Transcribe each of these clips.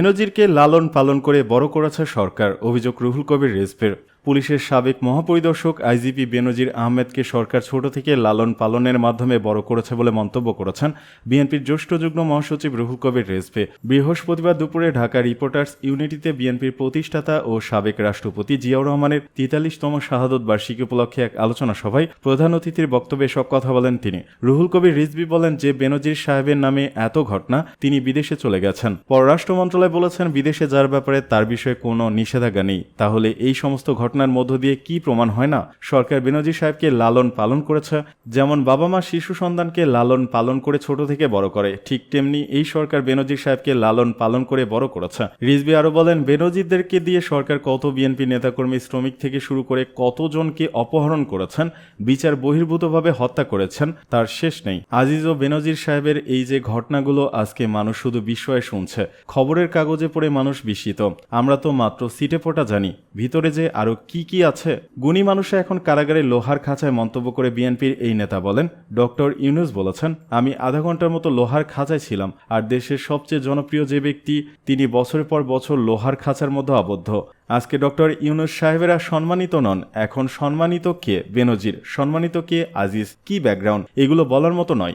বেনজিরকে লালন পালন করে বড় করেছে সরকার অভিযোগ রুহুল কবির রেজভের। পুলিশের সাবেক মহাপরিদর্শক আইজিপি বেনজির আহমেদকে সরকার ছোট থেকে লালন পালনের মাধ্যমে বড় করেছে বলে মন্তব্য করেছেন বিএনপির জ্যেষ্ঠ যুগ্ম মহাসচিব রুহুল কবির রেজভে। বৃহস্পতিবার দুপুরে ঢাকা রিপোর্টার্স ইউনিটিতে বিএনপির প্রতিষ্ঠাতা ও সাবেক রাষ্ট্রপতি জিয়াউর রহমানের তেতাল্লিশতম শাহাদত বার্ষিকী উপলক্ষে এক আলোচনা সভায় প্রধান অতিথির বক্তব্যে সব কথা বলেন তিনি। রুহুল কবির রিজভি বলেন যে, বেনজির সাহেবের নামে এত ঘটনা, তিনি বিদেশে চলে গেছেন। পররাষ্ট্র মন্ত্রণালয় বলেছেন, বিদেশে যাওয়ার ব্যাপারে তার বিষয়ে কোনো নিষেধাজ্ঞা নেই। তাহলে এই সমস্ত ঘটনার মধ্য দিয়ে কি প্রমাণ হয় না? সরকার বেনজির সাহেবকে লালন পালন করেছে, যেমন বাবা মা শিশু সন্তানকে লালন পালন করে ছোট থেকে বড় করে, ঠিক তেমনি এই সরকার বেনজির সাহেবকে লালন পালন করে বড় করেছে। রিজবি আরও বলেন, বেনজিরদেরকে দিয়ে সরকার কত বিএনপি নেতাকর্মী শ্রমিক থেকে শুরু করে কতজনকে অপহরণ করেছেন, বিচার বহির্ভূতভাবে হত্যা করেছেন, তার শেষ নেই। আজিজ ও বেনজির সাহেবের এই যে ঘটনাগুলো আজকে মানুষ শুধু বিস্ময়ে শুনছে, খবরের কাগজে পড়ে মানুষ বিস্মিত। আমরা তো মাত্র সিটে পোটা জানি, ভিতরে যে আরও কি কি আছে? গুণী মানুষে এখন কারাগারে লোহার খাঁচায় মন্তব্য করে বিএনপির এই নেতা বলেন, ডক্টর ইউনুস বলেছেন, আমি আধা ঘণ্টার মতো লোহার খাঁচায় ছিলাম, আর দেশের সবচেয়ে জনপ্রিয় যে ব্যক্তি, তিনি বছরের পর বছর লোহার খাঁচার মধ্যে আবদ্ধ। আজকে ডক্টর ইউনুস সাহেবেরা সম্মানিত নন, এখন সম্মানিত কে? বেনজির, সম্মানিত কে? আজিজ, কি ব্যাকগ্রাউন্ড? এগুলো বলার মতো নয়।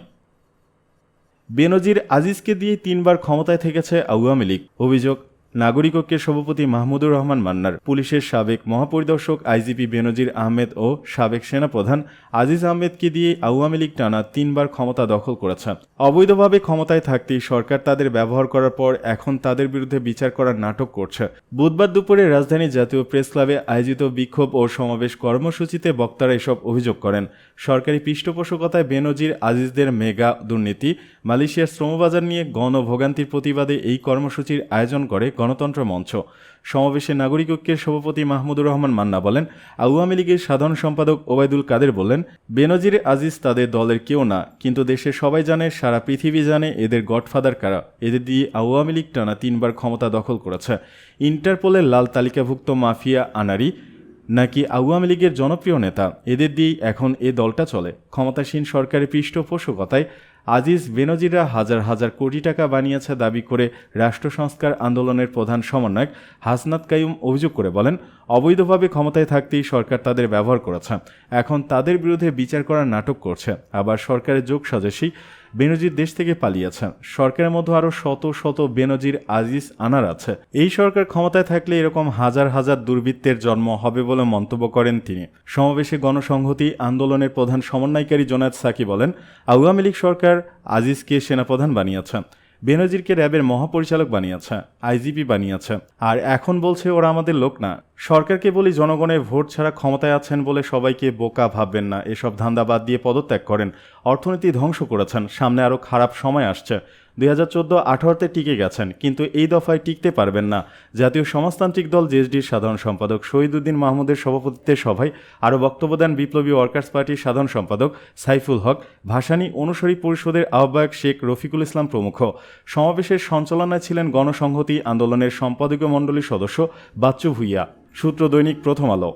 বেনজির আজিজকে দিয়ে তিনবার ক্ষমতায় থেকেছে আওয়ামী লীগ। অভিযোগ নাগরিক ঐক্যের সভাপতি মাহমুদুর রহমান মান্নার, পুলিশের সাবেক মহাপরিদর্শক আইজিপি বেনজির আহমেদ ও সাবেক সেনাপ্রধান আজিজ আহমেদকে দিয়ে আওয়ামী লীগ টানা তিনবার ক্ষমতা দখল করেছে। অবৈধভাবে ক্ষমতায় থাকতেই সরকার তাদের ব্যবহার করার পর এখন তাদের বিরুদ্ধে বিচার করার নাটক করছে। বুধবার দুপুরে রাজধানী জাতীয় প্রেস ক্লাবে আয়োজিত বিক্ষোভ ও সমাবেশ কর্মসূচিতে বক্তারা এসব অভিযোগ করেন। সরকারি পৃষ্ঠপোষকতায় বেনজির আজিজদের মেগা দুর্নীতি, মালয়েশিয়ার শ্রমবাজার নিয়ে গণভোগান্তির প্রতিবাদে এই কর্মসূচির আয়োজন করে গণতন্ত্র মঞ্চ। সমাবেশে নাগরিক ঐক্যের সভাপতি মাহমুদুর রহমান মান্না বলেন, আওয়ামী লীগের সাধারণ সম্পাদক ওবায়দুল কাদের বলেন, বেনজির আজিজ তাদের দলের কেউ না, কিন্তু দেশের সবাই জানে, সারা পৃথিবী জানে এদের গডফাদার কারা। এদের দিয়ে আওয়ামী লীগ টানা তিনবার ক্ষমতা দখল করেছে। ইন্টারপোলের লাল তালিকাভুক্ত মাফিয়া আনারি নাকি আওয়ামী লীগের জনপ্রিয় নেতা? এদের দিয়েই এখন এ দলটা চলে। ক্ষমতাসীন সরকারের পৃষ্ঠপোষকতায় আজিজ বেনজিরা হাজার হাজার কোটি টাকা বানিয়েছে দাবি করে রাষ্ট্র সংস্কার আন্দোলনের প্রধান সমন্বয়ক হাসনাত কাইম অভিযোগ করে বলেন, অবৈধভাবে ক্ষমতায় থাকতেই সরকার তাদের ব্যবহার করেছে। এখন তাদের বিরুদ্ধে বিচার করার নাটক করছে। আবার সরকারের যোগ সাজেশই বেনজির দেশ থেকে পালিয়েছেন। সরকারের মধ্যে আরও শত শত বেনজির আজিজ আনার আছে। এই সরকার ক্ষমতায় থাকলে এরকম হাজার হাজার দুর্বৃত্তের জন্ম হবে বলে মন্তব্য করেন তিনি। সমাবেশে গণসংহতি আন্দোলনের প্রধান সমন্বয়কারী জোনায়দ সাকি বলেন, আওয়ামী লীগ সরকার আজিজকে সেনাপ্রধান বানিয়েছে। বেনজিরকে র্যাবের মহাপরিচালক বানিয়েছে, আইজিপি বানিয়েছে। আর এখন বলছে ওরা আমাদের লোক না। সরকারকে বলি জনগণের ভোট ছাড়া ক্ষমতায় আছেন বলে সবাইকে বোকা ভাববেন না। এসব ধান্দা বাদ দিয়ে পদত্যাগ করেন। অর্থনীতি ধ্বংস করেছেন। সামনে আরও খারাপ সময় আসছে। দুই হাজার চোদ্দ আঠারোতে টিকে গেছেন, কিন্তু এই দফায় টিকতে পারবেন না। জাতীয় সমাজতান্ত্রিক দল জেএসডির সাধারণ সম্পাদক শহীদুদ্দিন মাহমুদের সভাপতিত্বে সভায় আরও বক্তব্য দেন বিপ্লবী ওয়ার্কার্স পার্টির সাধারণ সম্পাদক সাইফুল হক, ভাসানী অনুসারী পরিষদের আহ্বায়ক শেখ রফিকুল ইসলাম প্রমুখ। সমাবেশের সঞ্চালনায় ছিলেন গণসংহতি আন্দোলনের সম্পাদকীয় মণ্ডলীর সদস্য বাচ্চু ভুইয়া। সূত্র দৈনিক প্রথম আলো।